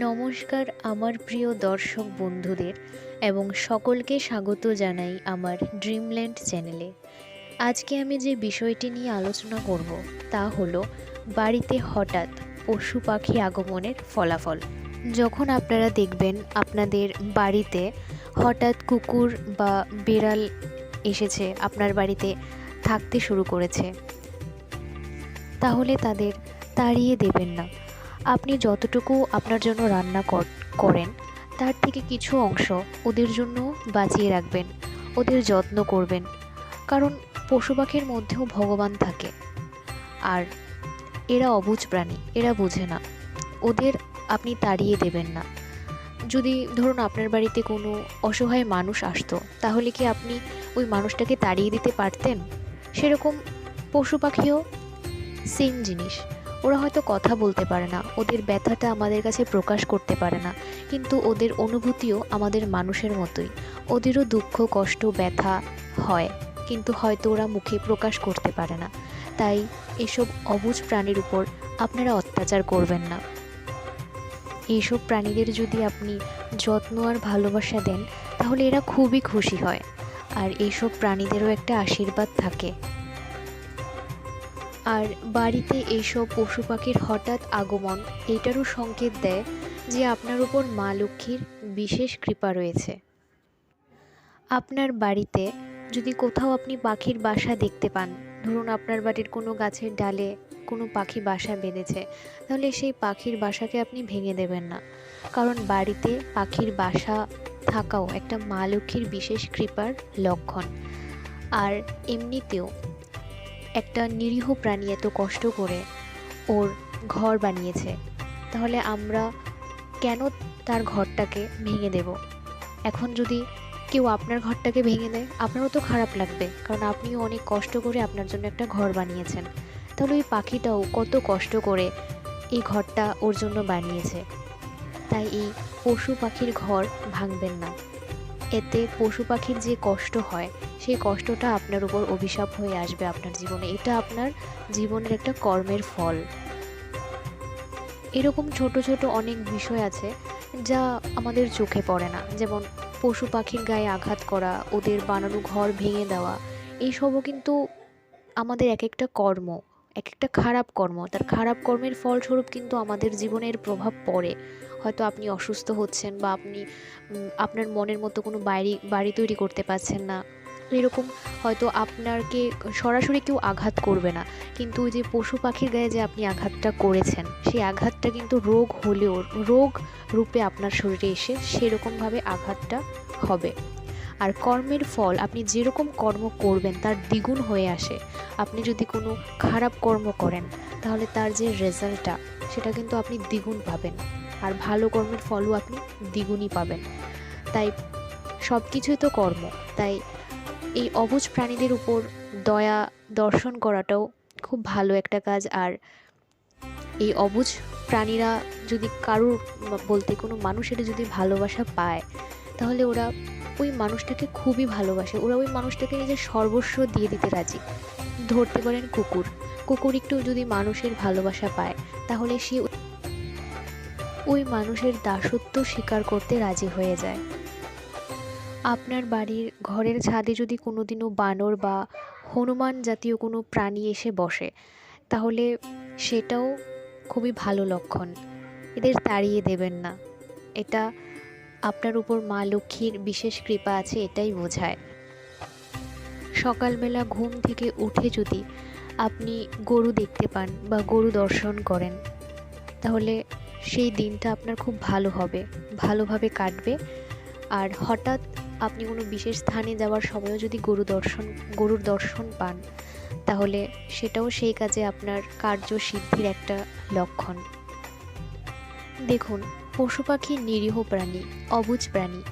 নমস্কার আমার প্রিয় দর্শক বন্ধুদের এবং সকলকে স্বাগত জানাই আমার ড্রিমল্যান্ড চ্যানেলে আজকে আমি যে বিষয়টি নিয়ে আলোচনা করব তা হলো বাড়িতে হঠাৎ পশু পাখি আগমনের ফলাফল। যখন আপনারা দেখবেন আপনাদের বাড়িতে হঠাৎ কুকুর বা বিড়াল এসেছে আপনার বাড়িতে থাকতে শুরু করেছে, তাহলে তাদের তাড়িয়ে দেবেন না। আপনি যতটুকু আপনার জন্য রান্না কর- করেন, তার থেকে কিছু অংশ ওদের জন্য বাঁচিয়ে রাখবেন, ওদের যত্ন করবেন। কারণ পশু পাখির মধ্যেও ভগবান থাকে। আর এরা অবুঝ প্রাণী, এরা বোঝে না। ওদের আপনি তাড়িয়ে দেবেন না। যদি ধরুন আপনার বাড়িতে কোনো অসহায় মানুষ আসতো, তাহলে কি আপনি ওই মানুষটাকে তাড়িয়ে দিতে পারতেন? সেরকম পশু পাখিও সেম জিনিস। ওরা হয়তো কথা বলতে পারে না, ওদের ব্যথাটা আমাদের কাছে প্রকাশ করতে পারে না, কিন্তু ওদের অনুভূতিও আমাদের মানুষের মতোই। ওদেরও দুঃখ, কষ্ট, ব্যথা হয়, কিন্তু হয়তো ওরা মুখে প্রকাশ করতে পারে না। তাই এসব অবুঝ প্রাণীর উপর আপনারা অত্যাচার করবেন না। এইসব প্রাণীদের যদি আপনি যত্ন আর ভালোবাসা দেন, তাহলে এরা খুবই খুশি হয়। আর এইসব প্রাণীদেরও একটা আশীর্বাদ থাকে। আর বাড়িতে এইসব পশু পাখির হঠাৎ আগমন, এটারও সংকেত দেয় যে আপনার উপর মা লক্ষ্মীর বিশেষ কৃপা রয়েছে। আপনার বাড়িতে যদি কোথাও আপনি পাখির বাসা দেখতে পান, ধরুন আপনার বাড়ির কোনো গাছের ডালে কোনো পাখি বাসা বেঁধেছে, তাহলে সেই পাখির বাসাকে আপনি ভেঙে দেবেন না। কারণ বাড়িতে পাখির বাসা থাকাও একটা মা লক্ষ্মীর বিশেষ কৃপার লক্ষণ। আর এমনিতেও একটা নিরীহ প্রাণী এত কষ্ট করে ওর ঘর বানিয়েছে, তাহলে আমরা কেন তার ঘরটাকে ভেঙে দেব? এখন যদি কেউ আপনার ঘরটাকে ভেঙে দেয়, আপনারও তো খারাপ লাগবে, কারণ আপনিও অনেক কষ্ট করে আপনার জন্য একটা ঘর বানিয়েছেন। তাহলে ওই পাখিটাও কত কষ্ট করে এই ঘরটা ওর জন্য বানিয়েছে। তাই এই পশু পাখির ঘর ভাঙবেন না। এতে পশু পাখির যে কষ্ট হয় সেই কষ্টটা আপনার উপর অভিশাপ হয়ে আসবে আপনার জীবনে। এটা আপনার জীবনের একটা কর্মের ফল। এরকম ছোট ছোট অনেক বিষয় আছে যা আমাদের চোখে পড়ে না। যেমন পশু পাখির গায়ে আঘাত করা, ওদের বানানো ঘর ভেঙে দেওয়া, এইসবও কিন্তু আমাদের এক একটা কর্ম এক একটা খারাপ কর্ম। তার খারাপ কর্মের ফলস্বরূপ কিন্তু আমাদের জীবনের প্রভাব পড়ে। হয়তো আপনি অসুস্থ হচ্ছেন বা আপনি আপনার মনের মতো কোনো বাড়ি বাড়ি তৈরি করতে পারছেন না। এরকম হয়তো আপনাকে সরাসরি কেউ আঘাত করবে না। কিন্তু ওই যে পশু পাখির গায়ে যে আপনি আঘাতটা করেছেন, সেই আঘাতটা কিন্তু রোগ হলেও, রোগ রূপে আপনার শরীরে এসে সেরকমভাবে আঘাতটা হবে। আর কর্মের ফল, আপনি যেরকম কর্ম করবেন, তার দ্বিগুণ হয়ে আসে। আপনি যদি কোনো খারাপ কর্ম করেন, তাহলে তার যে রেজাল্টটা, সেটা কিন্তু আপনি দ্বিগুণ পাবেন। আর ভালো কর্মের ফলও আপনি দ্বিগুণই পাবেন। তাই সব কিছুই তো কর্ম। তাই এই অবুঝ প্রাণীদের উপর দয়া দর্শন করাটাও খুব ভালো একটা কাজ। আর এই অবুঝ প্রাণীরা যদি কারুর বলতে কোনো মানুষের যদি ভালোবাসা পায়, তাহলে ওরা ওই মানুষটাকে খুবই ভালোবাসে। ওরা ওই মানুষটাকে নিজের সর্বস্ব দিয়ে দিতে রাজি। ধরতে পারেন কুকুর। কুকুর একটু যদি মানুষের ভালোবাসা পায়, তাহলে সে ওই মানুষের দাসত্ব স্বীকার করতে রাজি হয়ে যায়। আপনার বাড়ির ঘরের ছাদে যদি কোনোদিনও বানর বা হনুমান জাতীয় কোনো প্রাণী এসে বসে, তাহলে সেটাও খুবই ভালো লক্ষণ। এদের তাড়িয়ে দেবেন না। এটা আপনার উপর মা লক্ষ্মীর বিশেষ কৃপা আছে, এটাই বোঝায়। সকালবেলা ঘুম থেকে উঠে যদি আপনি গরু দেখতে পান বা গরু দর্শন করেন, তাহলে সেই দিনটা আপনার খুব ভালো হবে, ভালোভাবে কাটবে। আর হঠাৎ আপনি কোনো বিশেষ স্থানে যাওয়ার সময়ও যদি গরু দর্শন, গরুর দর্শন পান, তাহলে সেটাও সেই কাজে আপনার কার্য সিদ্ধির একটা লক্ষণ। দেখুন, পশু পাখি নিরীহ প্রাণী, অবুজ প্রাণী,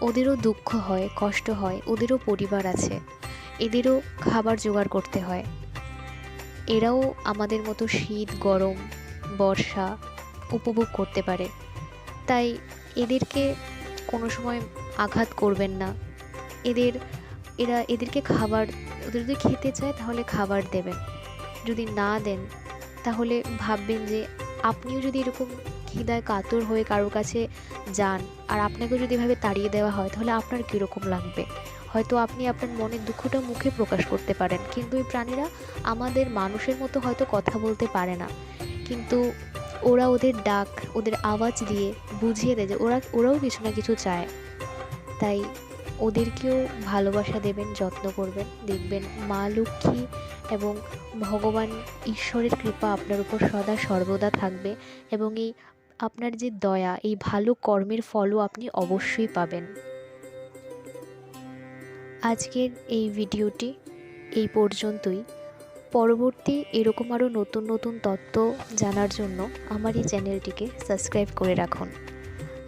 ওদেরও দুঃখ হয়, কষ্ট হয়, ওদেরও পরিবার আছে, এদেরও খাবার জোগাড় করতে হয়। এরাও আমাদের মতো শীত, গরম, বর্ষা উপভোগ করতে পারে। তাই এদেরকে কোনো সময় আঘাত করবেন না। এদের, এরা এদেরকে খাবার, ওদের যদি খেতে চায় তাহলে খাবার দেবেন। যদি না দেন, তাহলে ভাববেন যে আপনিও যদি এরকম খিদায় কাতর হয়ে কারোর কাছে যান আর আপনাকেও যদি এভাবে তাড়িয়ে দেওয়া হয়, তাহলে আপনার কীরকম লাগবে? হয়তো আপনি আপনার মনের দুঃখটা মুখে প্রকাশ করতে পারেন, কিন্তু এই প্রাণীরা আমাদের মানুষের মতো হয়তো কথা বলতে পারে না। কিন্তু ওরা ওদের ডাক, ওদের আওয়াজ দিয়ে বুঝিয়ে দেয় যে ওরা, ওরাও কিছু না কিছু চায়। তাই ওদেরকেও ভালোবাসা দেবেন, যত্ন করবেন। দেখবেন মা লক্ষ্মী এবং ভগবান ঈশ্বরের কৃপা আপনার উপর সদা সর্বদা থাকবে এবং এই আপনার যে দয়া, এই ভালো কর্মের ফলও আপনি অবশ্যই পাবেন। আজকের এই ভিডিওটি এই পর্যন্তই। পরবর্তী এরকম আরও নতুন নতুন তত্ত্ব জানার জন্য আমার এই চ্যানেলটিকে সাবস্ক্রাইব করে রাখুন।